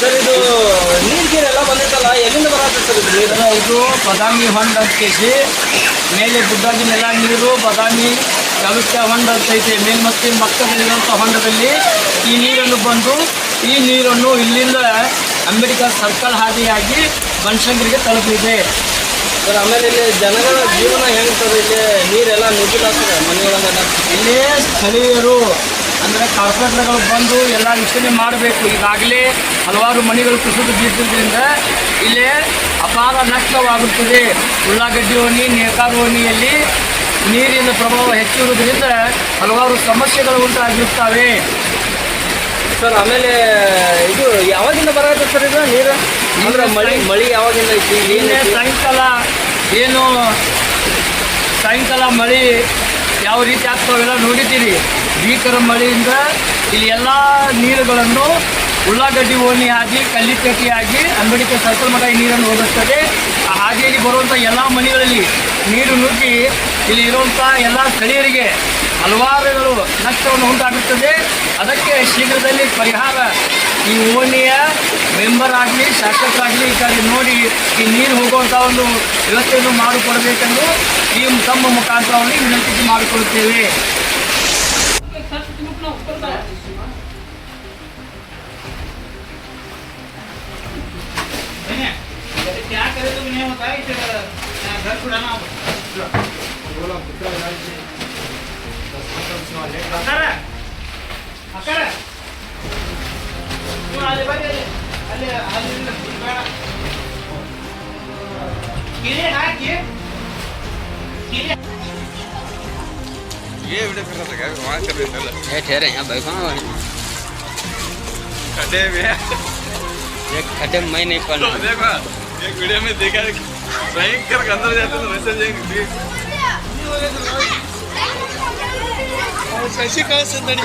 Sir ಇದು ನೀರು ಗೀರೆಲ್ಲ ಎಲ್ಲ ಬಂದಿತ್ತಲ್ಲ ಎಲ್ಲಿಂದ ಬರತ್ತೆ ಸರ್ ಇದು? ನೀರು ಇದು ಬಾದಾಮಿ ಹೊಂಡ ಕೇಸಿ ಮೇಲೆ ಗುಡ್ಡಾಗಿನೆಲ್ಲ ನೀರು ಬಾದಾಮಿ ಚಾಲುಕ್ಯ ಹೊಂಡ ಅಂತ ಐತೆ. ಮೇಲ್ಮತ್ತಿ ಮಕ್ಕಳಿರುವಂಥ ಹೊಂಡದಲ್ಲಿ ಈ ನೀರನ್ನು ಬಂದು ಈ ನೀರನ್ನು ಇಲ್ಲಿಂದ ಅಂಬೇಡ್ಕರ್ ಸರ್ಕಲ್ ಹಾದಿಯಾಗಿ ಬನಶಂಕರಿಗೆ ತಲುಪಿದೆ. ಸರ್ ಆಮೇಲೆ ಇಲ್ಲಿ ಜನಗಳ ಜೀವನ ಹೇಳ್ತಾರೆ ಸರ್? ಇಲ್ಲಿ ನೀರೆಲ್ಲ ನುಗ್ಗಿಲ್ಲ ಸರ್ ಮನೆಯೊಳಗೆಲ್ಲ ಇಲ್ಲಿ ಸ್ಥಳೀಯರು ಅಂದರೆ ಕಾರ್ಪೊರೇಟ್ಗಳು ಬಂದು ಎಲ್ಲ ವೀಕ್ಷಣೆ ಮಾಡಬೇಕು. ಈಗಾಗಲೇ ಹಲವಾರು ಮನೆಗಳು ಕುಸಿದು ಬಿದ್ದಿದ್ದರಿಂದ ಇಲ್ಲೇ ಅಪಾರ ನಷ್ಟವಾಗುತ್ತದೆ. ಉಳ್ಳಾಗಡ್ಡಿ ಓಣಿ ನೇಕಾರ ಓಣಿಯಲ್ಲಿ ನೀರಿನ ಪ್ರಭಾವ ಹೆಚ್ಚಿರುವುದರಿಂದ ಹಲವಾರು ಸಮಸ್ಯೆಗಳು ಉಂಟಾಗಿರುತ್ತವೆ. ಸರ್ ಆಮೇಲೆ ಇದು ಯಾವಾಗಿಂದ ಬರತ್ತೆ ಸರ್ ಇದು ನೀರು? ಅಂದ್ರೆ ಮಳೆ ಮಳೆ ಯಾವಾಗಿಂದ ಐತಿ? ಸಾಯಂಕಾಲ ಏನು ಸಾಯಂಕಾಲ ಮಳೆ ಯಾವ ರೀತಿ ಆಗ್ತಾವೆಲ್ಲ ನೋಡಿದ್ದೀರಿ. ಭೀಕರ ಮಳೆಯಿಂದ ಇಲ್ಲಿ ಎಲ್ಲ ನೀರುಗಳನ್ನು ಉಳ್ಳಾಗಡ್ಡಿ ಓಣಿ ಆಗಿ ಕಲ್ಲಿಕಟ್ಟಿ ಆಗಿ ಅಂಬೇಡ್ಕರ್ ಸರ್ಕಲ್ ಮಠ ಈ ನೀರನ್ನು ಹೋಗಿಸ್ತದೆ ಆ ಹಾದಿಯಲ್ಲಿ ಬರುವಂಥ ಎಲ್ಲ ಮನೆಗಳಲ್ಲಿ ನೀರು ನುಗ್ಗಿ ಇಲ್ಲಿ ಇರುವಂಥ ಎಲ್ಲ ಸ್ಥಳೀಯರಿಗೆ ಹಲವಾರುಗಳು ನಷ್ಟವನ್ನು ಉಂಟಾಗುತ್ತದೆ. ಅದಕ್ಕೆ ಶೀಘ್ರದಲ್ಲಿ ಪರಿಹಾರ ಈ ಓಣಿಯ ಮೆಂಬರ್ ಆಗಲಿ ಶಾಸಕರಾಗಲಿ ಈ ಕಡೆ ನೋಡಿ ಈ ನೀರು ಹೋಗುವಂಥ ಒಂದು ವ್ಯವಸ್ಥೆಯನ್ನು ಮಾಡಿಕೊಡಬೇಕೆಂದು ಈ ತಮ್ಮ ಮುಖಾಂತರವಾಗಿ ವಿನಂತಿ ಮಾಡಿಕೊಳ್ಳುತ್ತೇವೆ. ये वीडियो कर रहा था वहाँ कर रहे थे ये ठहरे यहाँ भाई कहाँ हैं? खड्डे में ये खड्डे में नहीं पढ़ना तो देखो एक वीडियो में देखा है भयंकर अंदर जाते तो मैसेज कैसी कहा सुंदरी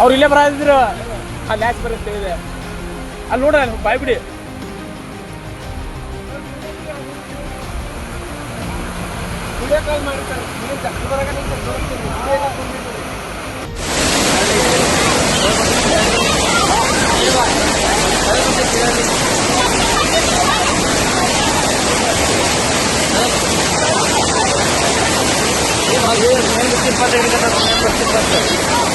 ಅವ್ರು ಇಲ್ಲೇ ಬರಾದಿದ್ರು. ಅಲ್ಲಿ ಯಾಕೆ ಬರುತ್ತೆ ಇದೆ ಅಲ್ಲಿ ನೋಡ ಬಾಯ್ ಬಿಡಿ. ಇಪ್ಪತ್ತೈದು?